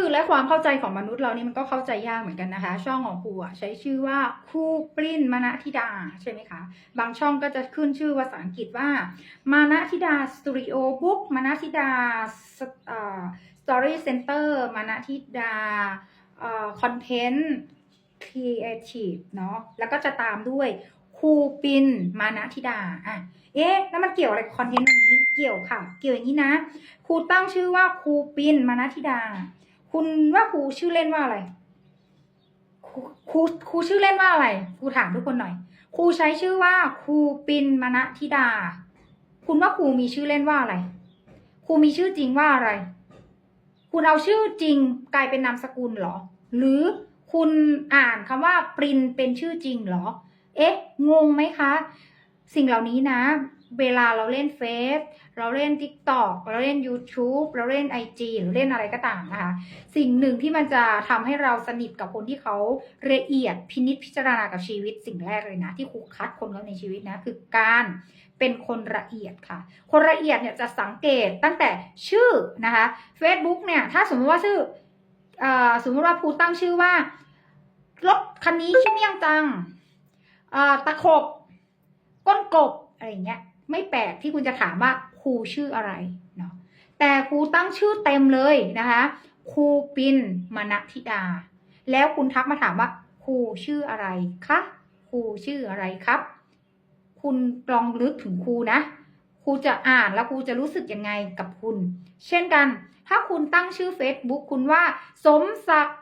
คือและความเข้าใจของมนุษย์เรานี่มันก็เข้าใจยากเหมือนกันนะคะ ช่องของครูอะใช้ชื่อว่าครูปริ้นมานะธิดาใช่ไหมคะบางช่องก็จะขึ้นชื่อภาษาอังกฤษว่า มานะธิดาสตูดิโอบุ๊กมานะธิดาสตอรี่เซ็นเตอร์มานะธิดาคอนเทนต์ครีเอทีฟเนาะแล้วก็จะตามด้วยครูปินมานะธิดาอะเอ๊ะแล้วมันเกี่ยวอะไรคอนเทนต์วันนี้เกี่ยวค่ะ เกี่ยวอย่างนี้นะครูตั้งชื่อว่าครูปินมานะธิดา คุณว่าครูชื่อเล่นว่าอะไร ครูครูครูชื่อเล่นว่าอะไร ครูถามทุกคนหน่อย ครูใช้ชื่อว่าครูปินมณธิดา คุณว่าครูมีชื่อเล่นว่าอะไร ครูมีชื่อจริงว่าอะไร คุณเอาชื่อจริงกลายเป็นนามสกุลหรอ หรือคุณอ่านคำว่าปรินเป็นชื่อจริงหรอ เอ๊ะ งงไหมคะ สิ่งเหล่านี้นะ เวลาเราเล่นเฟซเราเล่น TikTok เราเล่น YouTube เราเล่น IG หรือเล่นอะไรก็ตามนะคะ สิ่งหนึ่งที่มันจะทำให้เราสนิทกับคนที่เขาละเอียดพินิจพิจารณากับชีวิตสิ่งแรกเลยนะ ที่ครูคัดคนเขาในชีวิตนะ คือการเป็นคนละเอียดค่ะ คนละเอียดเนี่ยจะสังเกตตั้งแต่ชื่อนะคะ Facebook เนี่ย ถ้าสมมติว่าชื่อออสมมติว่าครูตั้งชื่อว่ารถคันนี้ชื่อเมี่ยงจังตะขบก้นกบอะไรอย่างเงี้ย ไม่แปลกที่คุณจะถามว่าครูชื่ออะไรเนาะแต่ครูตั้งชื่อเต็มเลยนะคะครูปินมณธิดา แล้วคุณทักมาถามว่าครูชื่ออะไรคะครูชื่ออะไรครับ คุณลองลึกถึงครูนะครูจะอ่านแล้วครูจะรู้สึกยังไงกับคุณ เช่นกัน ถ้าคุณตั้งชื่อ Facebook คุณว่า สมศักดิ์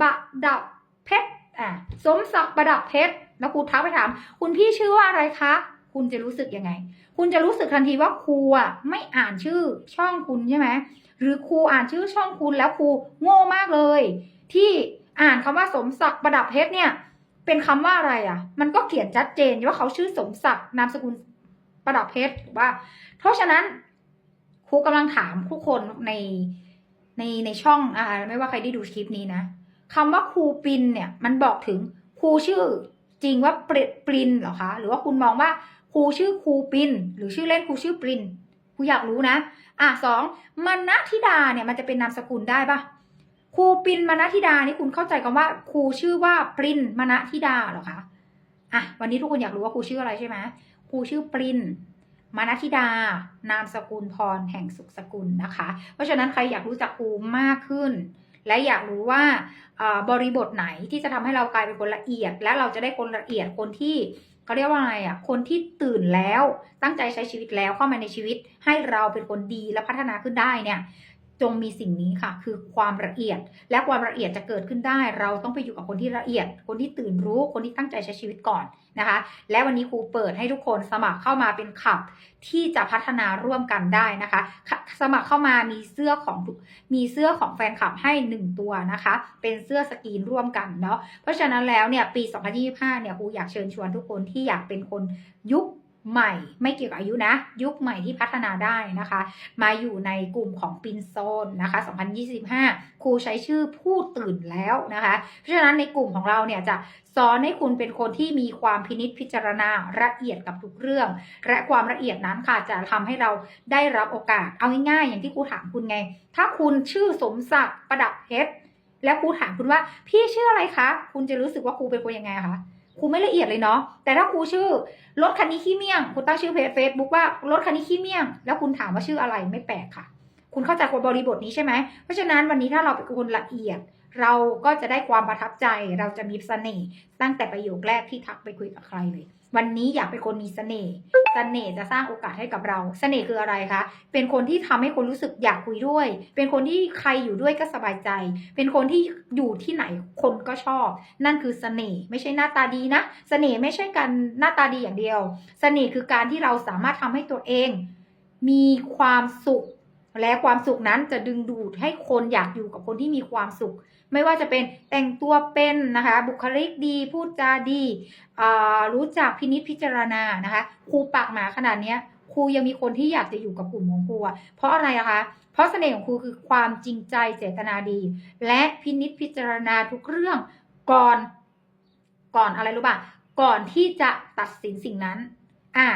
บดับเพชรอะสมศักดิ์ประดับเพชรแล้วครูทักไปถาม คุณพี่ชื่อว่าอะไรคะ คุณจะรู้สึกยังไง คุณจะรู้สึกทันทีว่าครูอะไม่อ่านชื่อช่องคุณใช่ไหมหรือครูอ่านชื่อช่องคุณแล้วครูโง่มากเลย ที่อ่านคำว่าสมศักดิ์ประดับเพชรเนี่ย เป็นคำว่าอะไรอะ มันก็เขียนชัดเจนว่าเขาชื่อสมศักดิ์นามสกุลประดับเพชรถูกป่ะเพราะฉะนั้นครูกำลังถามทุกคนในในในช่องอ่าไม่ว่าใครได้ดูคลิปนี้นะคำว่าครูปินเนี่ยมันบอกถึงครูชื่อจริงว่าปริปรินเหรอคะ หรือว่าคุณมองว่า ครูชื่อครูปิน หรือชื่อเล่นครูชื่อปรินครูอยากรู้นะ อะสองมณธิดาเนี่ยมันจะเป็นนามสกุลได้ปะครูปินมณธิดานี่คุณเข้าใจกันว่าครูชื่อว่าปรินมณธิดาเหรอคะอะวันนี้ทุกคนอยากรู้ว่าครูชื่ออะไรใช่ไหมครูชื่อปรินมณธิดา นามสกุลพรแห่งสุขสกุลนะคะ เพราะฉะนั้นใครอยากรู้จักครูมากขึ้น และอยากรู้ว่าบริบทไหนที่จะทำให้เรากลายเป็นคนละเอียด และเราจะได้คนละเอียดคนที่เขาเรียกว่าอะไรอะคนที่ตื่นแล้วตั้งใจใช้ชีวิตแล้วเข้ามาในชีวิต ให้เราเป็นคนดีและพัฒนาขึ้นได้เนี่ย จงมีสิ่งนี้ค่ะ คือความละเอียด และความละเอียดจะเกิดขึ้นได้ เราต้องไปอยู่กับคนที่ละเอียด คนที่ตื่นรู้คนที่ตั้งใจใช้ชีวิตก่อนนะคะ และวันนี้ครูเปิดให้ทุกคนสมัครเข้ามาเป็นขับ ที่จะพัฒนาร่วมกันได้นะคะ สมัครเข้ามามีเสื้อของมีเสื้อของแฟนคลับให้ 1 ตัวนะคะ เป็นเสื้อสกรีนร่วมกันเนาะเพราะฉะนั้นแล้วเนี่ยปี 2025เนี่ยครูอยากเชิญชวนทุกคนที่อยากเป็นคนยุค ใหม่ไม่เกี่ยวกับอายุนะ ยุคใหม่ที่พัฒนาได้นะคะ มาอยู่ในกลุ่มของปินโซนนะคะ 2025 ครูใช้ชื่อผู้ตื่นแล้วนะคะ เพราะฉะนั้นในกลุ่มของเราเนี่ยจะสอนให้คุณเป็นคนที่มีความพินิจพิจารณาละเอียดกับทุกเรื่อง และความละเอียดนั้นค่ะจะทำให้เราได้รับโอกาสเอาง่ายๆอย่างที่ครูถามคุณไง ถ้าคุณชื่อสมศักดิ์ประดับเพชรแล้วครูถามคุณว่า พี่ชื่ออะไรคะ คุณจะรู้สึกว่าครูเป็นคนยังไงคะ ครูไม่ละเอียดเลยเนาะแต่ถ้าครูชื่อรถคันนี้ขี้เมี่ยงคุณตั้งชื่อเพจเฟซบุ๊กว่ารถคันนี้ขี้เมี่ยง แล้วคุณถามว่าชื่ออะไรไม่แปลกค่ะ คุณเข้าใจคบริบทนี้ใช่ไหมเพราะฉะนั้นวันนี้ถ้าเราเป็นคนละเอียด เราก็จะได้ความประทับใจ เราจะมีเสน่ห์ตั้งแต่ประโยคแรกที่ทักไปคุยกับใครเลย วันนี้อยากเป็นคนมีเสน่ห์เสน่ห์จะสร้างโอกาสให้กับเราเสน่ห์คืออะไรคะ เป็นคนที่ทำให้คนรู้สึกอยากคุยด้วย เป็นคนที่ใครอยู่ด้วยก็สบายใจ เป็นคนที่อยู่ที่ไหนคนก็ชอบ นั่นคือเสน่ห์ไม่ใช่หน้าตาดีนะเสน่ห์ไม่ใช่การหน้าตาดีอย่างเดียวเสน่ห์คือการที่เราสามารถทำให้ตัวเอง มีความสุข และความสุขนั้นจะดึงดูดให้คนอยากอยู่กับคนที่มีความสุข ไม่ว่าจะเป็นแต่งตัวเป็นนะคะ บุคลิกดีพูดจาดีรู้จักพินิจพิจารณานะคะครูปากหมาขนาดเนี้ยครูยังมีคนที่อยากจะอยู่กับกลุ่มของครูเพราะอะไรอะคะ เพราะเสน่ห์ของครูคือความจริงใจเจตนาดี และพินิจพิจารณาทุกเรื่องก่อนก่อนอะไรรู้ป่ะก่อนที่จะตัดสินสิ่งนั้น อ่า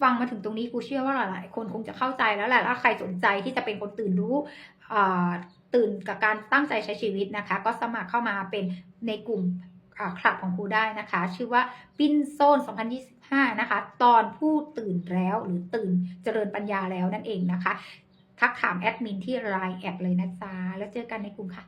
ฟังมาถึงตรงนี้ครูเชื่อว่าหลาย ๆ คนคงจะเข้าใจแล้วแหละถ้าใครสนใจที่จะเป็นคนตื่นรู้ตื่นกับการตั้งใจใช้ชีวิตนะคะ ก็สมัครเข้ามาเป็นในกลุ่มคลับของครูได้นะคะ ชื่อว่าปิ้นโซน 2025 นะคะ ตอนผู้ตื่นแล้วหรือตื่นเจริญปัญญาแล้วนั่นเองนะคะ ทักถามแอดมินที่ไลน์แอดเลยนะจ๊ะแล้วเจอกันในกลุ่มค่ะ